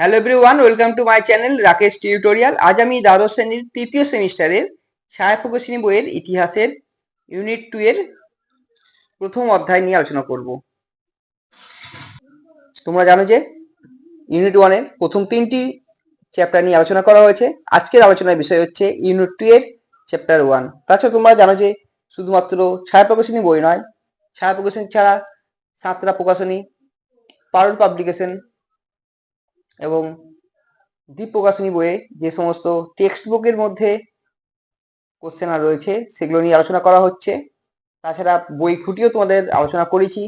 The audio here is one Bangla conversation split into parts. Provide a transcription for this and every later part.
Hello everyone welcome to my channel Rakesh tutorial আজ আমি দ্বাদশ শ্রেণির তৃতীয় সেমিস্টারের প্রকাশনী বইয়ের ইতিহাসের ইউনিট টু এর প্রথম অধ্যায় নিয়ে আলোচনা করব। তোমরা জানো যে ইউনিট ওয়ানের প্রথম তিনটি চ্যাপ্টার নিয়ে আলোচনা করা হয়েছে। আজকের আলোচনার বিষয় হচ্ছে ইউনিট টু এর চ্যাপ্টার ওয়ান তাছাড়া তোমরা জানো যে শুধুমাত্র ছায়া প্রকাশনী বই নয় ছায়া প্রকাশনী ছাড়া সাঁতরা প্রকাশনী পারুল পাবলিকেশন এবং দ্বীপ প্রকাশনী বইয়ে যে সমস্ত টেক্সট বুকের মধ্যে কোশ্চেন আর রয়েছে, সেগুলো নিয়ে আলোচনা করা হচ্ছে। তাছাড়া বই খুঁটিও তোমাদের আলোচনা করেছি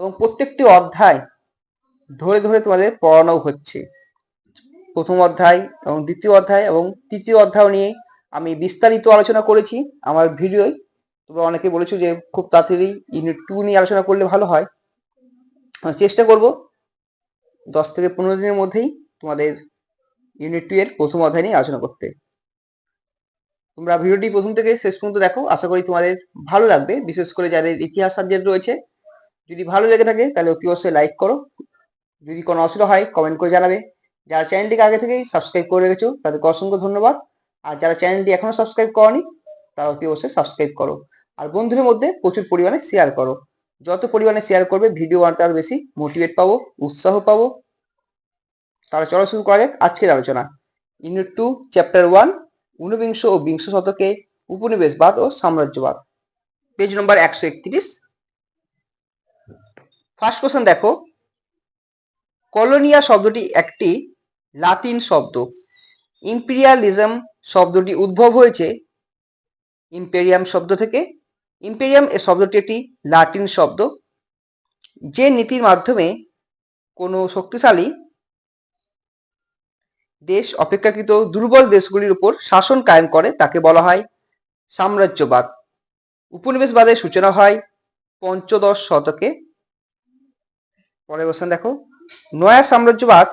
এবং প্রত্যেকটি অধ্যায় ধরে ধরে তোমাদের পড়ানো হচ্ছে। প্রথম অধ্যায় এবং দ্বিতীয় অধ্যায় এবং তৃতীয় অধ্যায় নিয়ে আমি বিস্তারিত আলোচনা করেছি আমার ভিডিওয়। তোমরা অনেকে বলেছ যে খুব তাড়াতাড়ি ইউনিট টু নিয়ে আলোচনা করলে ভালো হয়। চেষ্টা করব দশ থেকে পনেরো দিনের মধ্যেই তোমাদের ইউনিট টু এর প্রথম অধ্যায় নিয়ে আলোচনা করতে। তোমরা ভিডিওটি প্রথম থেকে শেষ পর্যন্ত দেখো। আশা করি তোমাদের ভালো লাগবে। বিশেষ করে যাদের ইতিহাস সাবজেক্ট রয়েছে, যদি ভালো লেগে থাকে, তাহলে অতি অবশ্যই লাইক করো। যদি কোনো অসুবিধা হয় কমেন্ট করে জানাবে। যারা চ্যানেলটিকে আগে থেকেই সাবস্ক্রাইব করে রেখেছো, তাদেরকে অসংখ্য ধন্যবাদ। আর যারা চ্যানেলটি এখনও সাবস্ক্রাইব করনি, তারা অতি অবশ্যই সাবস্ক্রাইব করো। আর বন্ধুদের মধ্যে প্রচুর পরিমাণে শেয়ার করো। যত পরিমাণে শেয়ার করবে ভিডিও বানাতে আরও বেশি মোটিভেট পাবো, উৎসাহ পাবো। তাহলে চলো শুরু করা যাক আজকের আলোচনা। ইউনিট টু চ্যাপ্টার ওয়ান ঊনবিংশ ও বিংশ শতকে উপনিবেশবাদ ও সাম্রাজ্যবাদ। পেজ নম্বর একশো একত্রিশ। ফার্স্ট কোশ্চেন দেখো। কলোনিয়া শব্দটি একটি লাতিন শব্দ। ইম্পেরিয়ালিজম শব্দটি উদ্ভব হয়েছে ইম্পেরিয়াম শব্দ থেকে। ইম্পেরিয়াম এ শব্দটি একটি লাতিন শব্দ। যে নীতির মাধ্যমে কোনো শক্তিশালী দেশ, অপেক্ষাকৃত দুর্বল দেশগুলির উপর শাসন কায়েম করে, তাকে বলা হয় সাম্রাজ্যবাদ। উপনিবেশবাদের সূচনা হয় পঞ্চদশ শতকে। পরের কোশ্চেন দেখো। নয়া সাম্রাজ্যবাদ,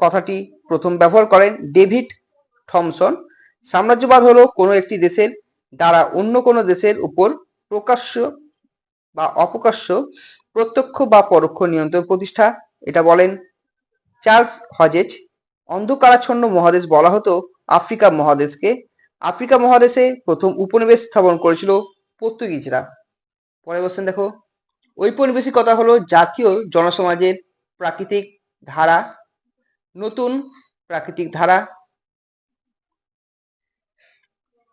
কথাটি প্রথম ব্যবহার করেন ডেভিড থমসন। সাম্রাজ্যবাদ হলো কোনো একটি দেশের দ্বারা অন্য কোনো দেশের উপর প্রকাশ্য বা অপ্রকাশ্য প্রত্যক্ষ বা পরোক্ষ নিয়ন্ত্রণ প্রতিষ্ঠা। এটা বলেন চার্লস হজেজ। অন্ধকারাচ্ছন্ন মহাদেশ বলা হতো আফ্রিকা মহাদেশকে। আফ্রিকা মহাদেশে প্রথম উপনিবেশ স্থাপন করেছিল পর্তুগিজরা। পরে কোশ্চেন দেখো। ঔপনিবেশিকতা হলো জাতীয় জনসমাজের প্রাকৃতিক ধারা। নতুন প্রাকৃতিক ধারা।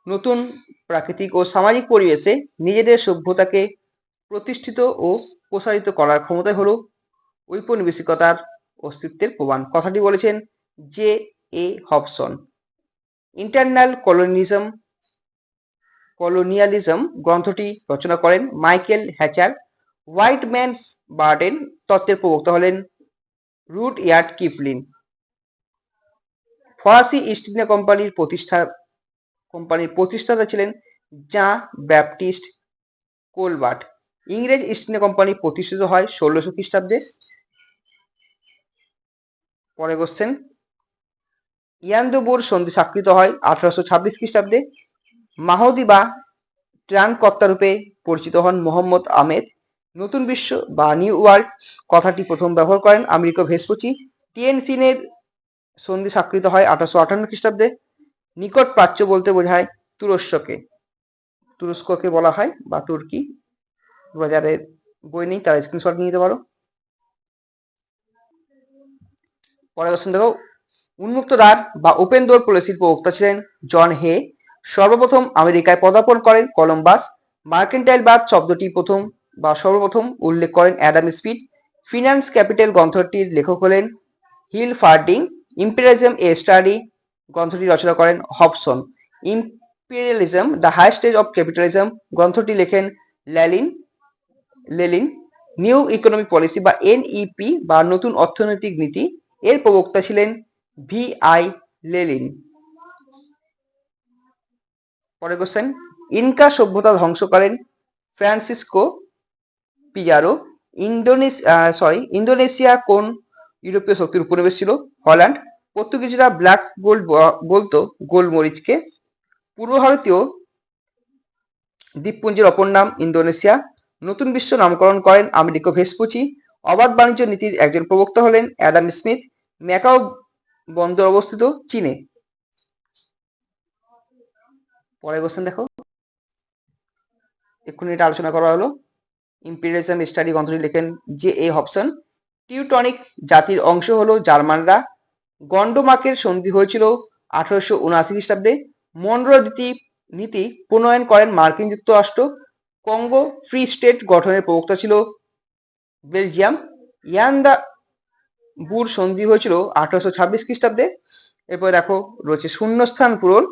নতুন প্রাকৃতিক ও সামাজিক পরিবেশে নিজেদের সভ্যতাকে প্রতিষ্ঠিত ও প্রসারিত করার ক্ষমতা হলো ঔপনিবেশিকতার অস্তিত্বের প্রমাণ। কথাটি বলেছেন J A Hobson internal colonism colonialism গ্রন্থটি রচনা করেন Michael Hechter. White man's burden তত্ত্বের প্রবক্তা হলেন রুট ইয়ার্ড কিফলিন ফরাসি ইস্ট ইন্ডিয়া কোম্পানির প্রতিষ্ঠা, কোম্পানির প্রতিষ্ঠাতা ছিলেন জা ব্যাপটিস্ট কোলবার্ট। ইংরেজ ইস্ট ইন্ডিয়া কোম্পানি প্রতিষ্ঠিত হয় ষোলোশো খ্রিস্টাব্দে। পরে কোশ্চেন ইয়ান্দুবুর সন্ধি স্বাক্ষরিত হয় আঠারোশো ছাব্বিশ খ্রিস্টাব্দে। মাহদি বা ত্রাণকর্তা রূপে পরিচিত হন মোহাম্মদ আহমেদ। নতুন বিশ্ব বা নিউ ওয়ার্ল্ড কথাটি প্রথম ব্যবহার করেন আমেরিকা ভেসপুচি টিএনসিনের সন্ধি স্বাক্ষরিত হয় আঠারোশো আটান্ন খ্রিস্টাব্দে। নিকট প্রাচ্য বলতে বোঝায় তুরস্ককে। তুরস্ককে বলা হয় বা তুর্কি। যাদের বই নেই, তারা স্ক্রিনশট নিতে পারো। পরে দেখো। উন্মুক্ত দ্বার বা ওপেন ডোর পলিসির প্রবক্তা ছিলেন জন হে। সর্বপ্রথম আমেরিকায় পদার্পণ করেন কলম্বাস। মার্কেন্টাইল বাদ শব্দটি প্রথম বা সর্বপ্রথম উল্লেখ করেন অ্যাডাম স্পিড ফিনান্স ক্যাপিটাল গ্রন্থটির লেখক হলেন Hilferding. Imperialism a study গ্রন্থটি রচনা করেন Hobson. Imperialism, the high stage of capitalism গ্রন্থটি লেখেন Lenin Lenin, new economic policy বা এনইপি বা নতুন অর্থনৈতিক নীতি। এর প্রবক্তা ছিলেন ভি আই লেলিন পরের কোশ্চেন ইনকা সভ্যতা ধ্বংস করেন Francisco Pizarro Indonesia sorry Indonesia কোন ইউরোপীয় শক্তির উপনিবেশ ছিল হল্যান্ড। পর্তুগিজরা ব্ল্যাক গোল্ড বলতো গোলমরিচকে। পূর্ব ভারতীয় দ্বীপপুঞ্জের অপর নাম ইন্দোনেশিয়া। নতুন বিশ্ব নামকরণ করেন আমেরিকো ভেসপুচি অবাধ বাণিজ্য নীতির একজন প্রবক্তা হলেন অ্যাডাম স্মিথ। ম্যাকাও বন্দর অবস্থিত চীনে। পরের কোশ্চেন দেখো। এক্ষুনি এটা আলোচনা করা হলো। ইম্পিরিয়ালিজম স্টাডি গ্রন্থটি লেখেন যে এ হবসন। টিউটনিক জাতির অংশ হলো জার্মানরা। গন্ডমার্কের সন্ধি হয়েছিল আঠারোশো উনআশি খ্রিস্টাব্দে। মনরো নীতি প্রণয়ন করেন মার্কিন যুক্তরাষ্ট্র। কঙ্গো ফ্রি স্টেট গঠনের প্রবক্তা ছিল বেলজিয়াম। ইয়ান্দা বুর সন্ধি হয়েছিল আঠারোশো ছাব্বিশ খ্রিস্টাব্দে। এরপর দেখো রয়েছে শূন্যস্থান পূরণ।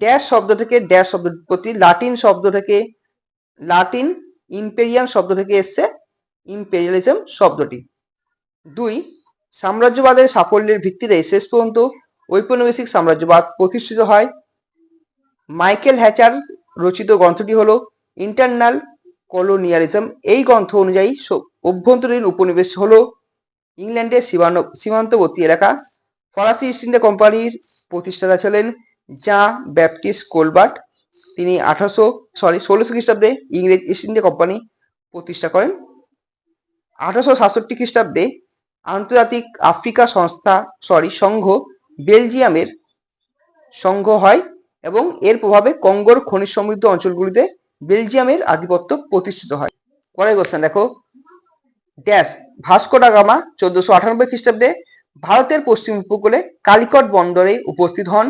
ড্যাশ শব্দ থেকে ড্যাশ শব্দ প্রতি লাটিন শব্দ থেকে লাটিন ইম্পেরিয়াল শব্দ থেকে এসছে ইম্পেরিয়ালিজম শব্দটি। দুই, সাম্রাজ্যবাদের সাফল্যের ভিত্তিতে শেষ পর্যন্ত ঔপনিবেশিক সাম্রাজ্যবাদ প্রতিষ্ঠিত হয়। মাইকেল হ্যাচার রচিত গ্রন্থটি হলো ইন্টারনাল কলোনিয়ালিজম এই গ্রন্থ অনুযায়ী অভ্যন্তরীণ উপনিবেশ হলো ইংল্যান্ডের সীমান্ত সীমান্তবর্তী এলাকা। ফরাসি ইস্ট ইন্ডিয়া কোম্পানির প্রতিষ্ঠাতা ছিলেন জা ব্যাপটিস্ট কোলবার্ট তিনি আঠারোশো সরি ষোলোশো খ্রিস্টাব্দে ইংরেজ ইস্ট ইন্ডিয়া কোম্পানি প্রতিষ্ঠা করেন। আঠারোশো সাতষট্টি খ্রিস্টাব্দে আন্তর্জাতিক আফ্রিকা সংস্থা সরি সংঘ বেলজিয়ামের সংঘ হয় এবং এর প্রভাবে কঙ্গোর খনিজ সমৃদ্ধ অঞ্চলগুলিতে বেলজিয়ামের আধিপত্য প্রতিষ্ঠিত হয়। পরের কোশ্চেন দেখো। ড্যাশ, ভাস্কো ডা গামা চোদ্দশো আটানব্বই খ্রিস্টাব্দে ভারতের পশ্চিম উপকূলে কালিকট বন্দরে উপস্থিত হন।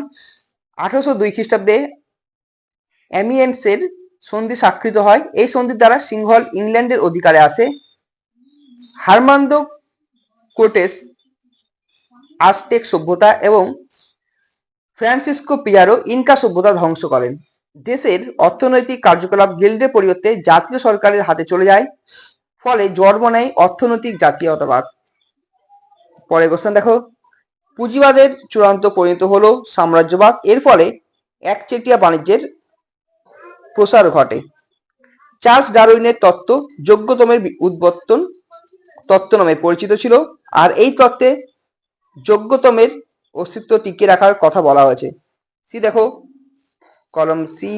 আঠারোশো দুই খ্রিস্টাব্দে অ্যামিয়েন্সের সন্ধি স্বাক্ষরিত হয়। এই সন্ধির দ্বারা সিংহল ইংল্যান্ডের অধিকারে আসে। হারমান্দো কোটেস আজটেক সভ্যতা এবং ফ্রান্সিসকো পিয়ারো ইনকা সভ্যতা ধ্বংস করেন। দেশের অর্থনৈতিক কার্যকলাপ গিল্ডের পরিবর্তে জাতীয় সরকারের হাতে চলে যায়, ফলে জন্ম নেয় অর্থনৈতিক জাতীয়তাবাদ। পরে কোশ্চেন দেখো, পুঁজিবাদের চূড়ান্ত পরিণত হলো সাম্রাজ্যবাদ, এর ফলে একচেটিয়া বাণিজ্যের প্রসার ঘটে। চার্লস ডারউইনের তত্ত্ব যোগ্যতমের উদ্বর্তন তত্ত্ব নামে পরিচিত ছিল, আর এই তত্ত্বে যোগ্যতমের অস্তিত্ব টিকিয়ে রাখার কথা বলা হয়েছে। সি দেখো কলম সি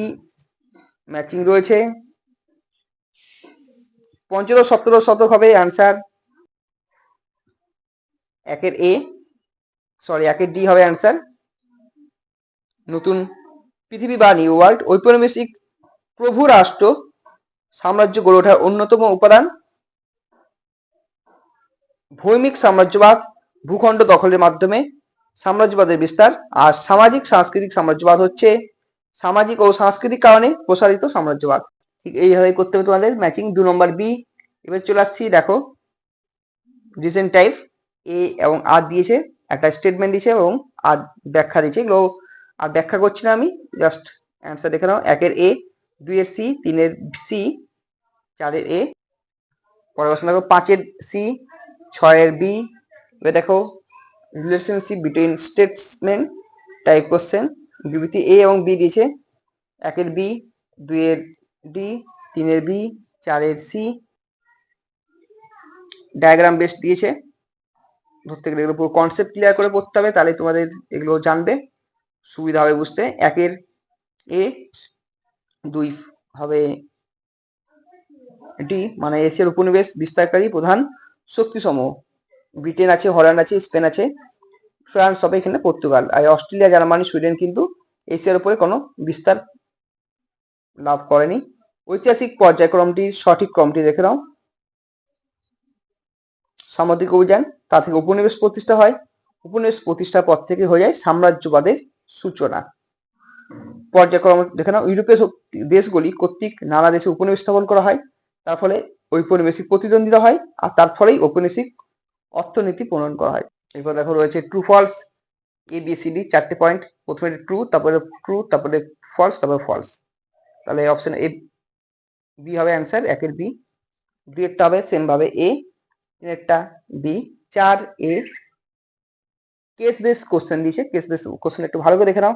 ম্যাচিং রয়েছে। পঞ্চদশ, সপ্তদশ শতক হবে অ্যান্সার একের এ সরি একের ডি হবে অ্যান্সার নতুন পৃথিবী বা নিউ ওয়ার্ল্ড ঔপনিবেশিক প্রভু রাষ্ট্র সাম্রাজ্য গড়ে ওঠার অন্যতম উপাদান। ভৌমিক সাম্রাজ্যবাদ, ভূখণ্ড দখলের মাধ্যমে সাম্রাজ্যবাদের বিস্তার। আর সামাজিক, সাংস্কৃতিক সাম্রাজ্যবাদ হচ্ছে সামাজিক ও সাংস্কৃতিক কারণে প্রসারিত সাম্রাজ্যবাদ। ঠিক এইভাবে করতে হবে তোমাদের। ম্যাচিং দু নম্বর বি এবার চলে আসছি, দেখো রিসেন্ট টাইপ এ এবং আর দিয়েছে। একটা স্টেটমেন্ট দিয়েছে এবং আর ব্যাখ্যা দিয়েছে। এগুলো আর ব্যাখ্যা করছি না আমি। জাস্ট অ্যান্সার দেখে নাও। একের এ দুইয়ের সি তিনের সি চারের এ পরের প্রশ্ন দেখো, পাঁচের সি ছয়ের বি এবার দেখো relationship between statement type question বিবৃতি এ এবং বি দিয়েছে। একের বি দুইয়ের ডি তিনের বি চারের সি ডায়াগ্রাম বেস্ট দিয়েছে। ধরতে গেলে এগুলো পুরো কনসেপ্ট ক্লিয়ার করে পড়তে হবে, তাহলে তোমাদের এগুলো জানবে। সুবিধা হবে বুঝতে। একের এ দুই হবে ডি মানে এশিয়ার উপনিবেশ, বিস্তারকারী প্রধান শক্তিসমূহ। ব্রিটেন আছে, হল্যান্ড আছে, স্পেন আছে, ফ্রান্স হবে এখানে পর্তুগাল। আর অস্ট্রেলিয়া, জার্মানি, সুইডেন কিন্তু এশিয়ার উপরে কোনো বিস্তার লাভ করেনি। ঐতিহাসিক পর্যায়ক্রমটি, সঠিক ক্রমটি দেখে নাও। সামুদ্রিক অভিযান, তা থেকে উপনিবেশ প্রতিষ্ঠা হয়। উপনিবেশ প্রতিষ্ঠার পর থেকে হয়ে যায় সাম্রাজ্যবাদের সূচনা। পর্যায়ক্রম দেখে নাও। ইউরোপীয় দেশগুলি কর্তৃক নানা দেশে উপনিবেশ স্থাপন করা হয়। তার ফলে ঔপনিবেশিক প্রতিদ্বন্দ্বিতা হয় আর তার ফলেই ঔপনিবেশিক অর্থনীতি প্রণয়ন করা হয়। এরপর দেখো রয়েছে true false A B C D চারটে পয়েন্ট প্রথমে ট্রু তারপরে ট্রু তারপরে ফলস তারপরে ফলস তাহলে অপশন এ বি হবে অ্যান্সার একের বি দুইয়েরটা হবে সেম ভাবে এ তিনেরটা বি চার এ কেস বেস কোশ্চেন দিয়েছে কেস বেস কোশ্চেন একটু ভালো করে দেখে নাও।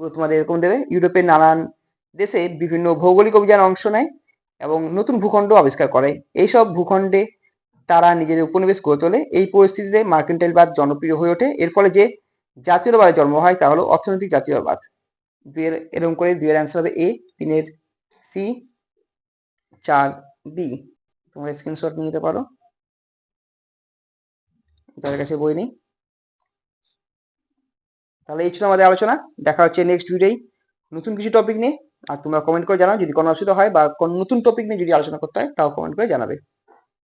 তোমাদের এরকম দেবে। ইউরোপের নানান দেশে বিভিন্ন ভৌগোলিক অভিযান অংশ নেয় এবং নতুন ভূখণ্ড আবিষ্কার করে। এইসব ভূখণ্ডে তারা নিজেদের উপনিবেশ গড়ে তোলে। এই পরিস্থিতিতে মার্কেন্টাইলবাদ জনপ্রিয় হয়ে ওঠে। এর ফলে যে জাতীয়তাবাদের জন্ম হয়, তা হলো অর্থনৈতিক জাতীয়তাবাদ দুইয়ের, এরকম করে দুইয়ের অ্যান্সার হবে এ তিনের সি চার বি তোমরা স্ক্রিনশট নিয়ে নিতে পারো। তাদের কাছে বই নেই। তাহলে এই ছিল আমাদের আলোচনা। দেখা হচ্ছে নেক্সট ভিডিওই নতুন কিছু টপিক নিয়ে। আর তোমরা কমেন্ট করে জানাও। যদি কোনো অসুবিধা হয় বা কোনো নতুন টপিক নিয়ে যদি আলোচনা করতে হয়, তাও কমেন্ট করে জানাবে।